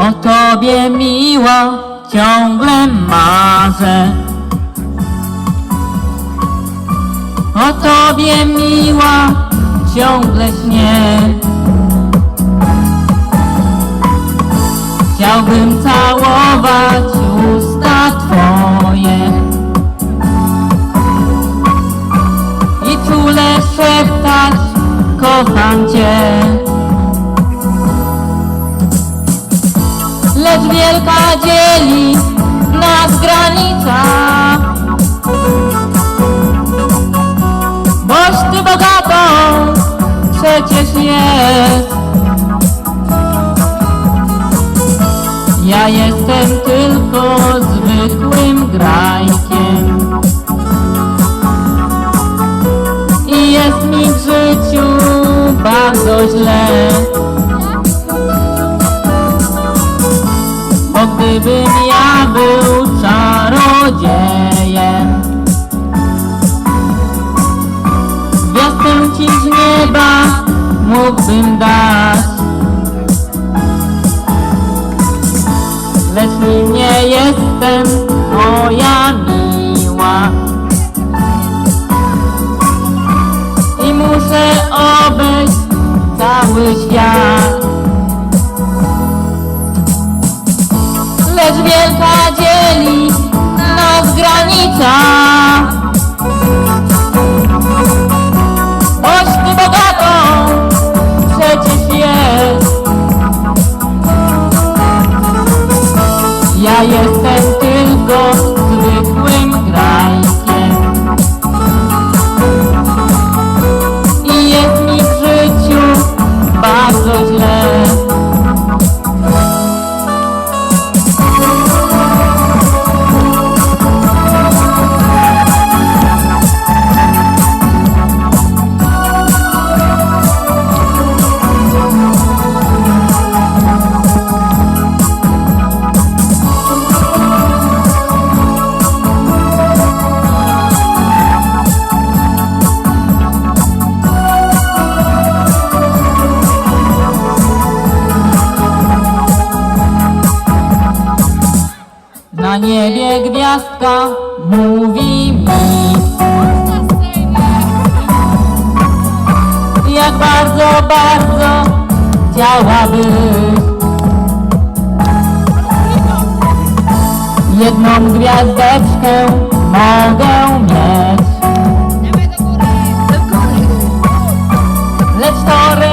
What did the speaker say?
O tobie miła ciągle marzę. O tobie miła ciągle śnię. Chciałbym całować usta twoje. I czule szeptać kocham cię Lecz wielka dzieli nas granica. Boś ty bogatą przecież jest. Ja jestem tylko zwykłym grajkiem. I jest mi w życiu bardzo źle gdybym ja był czarodziejem. Gwiazdkę ci z nieba mógłbym dać. Lecz nim nie jestem, moja miła. I muszę obejść cały świat Ja niebie gwiazdka mówi mi. Jak bardzo, bardzo chciałabyś Jedną gwiazdeczkę mogę mieć. Lecz to